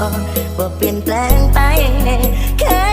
อ่อนบ่เปลี่ยนแปลงไปแค่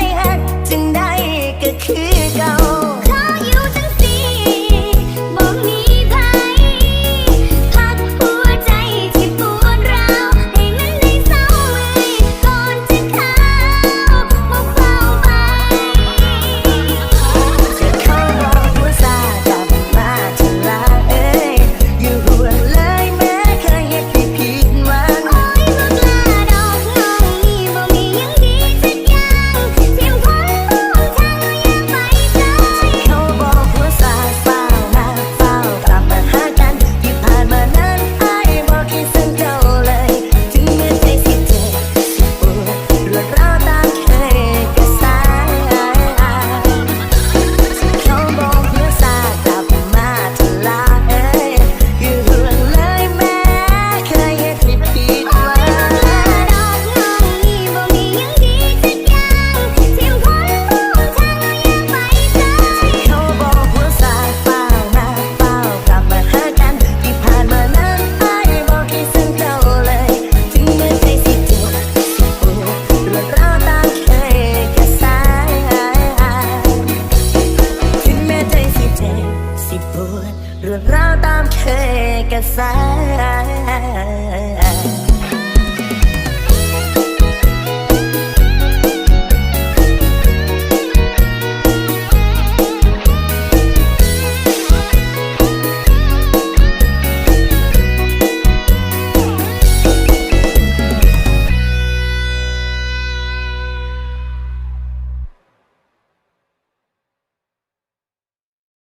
เรื่องราวตามเคยกระแส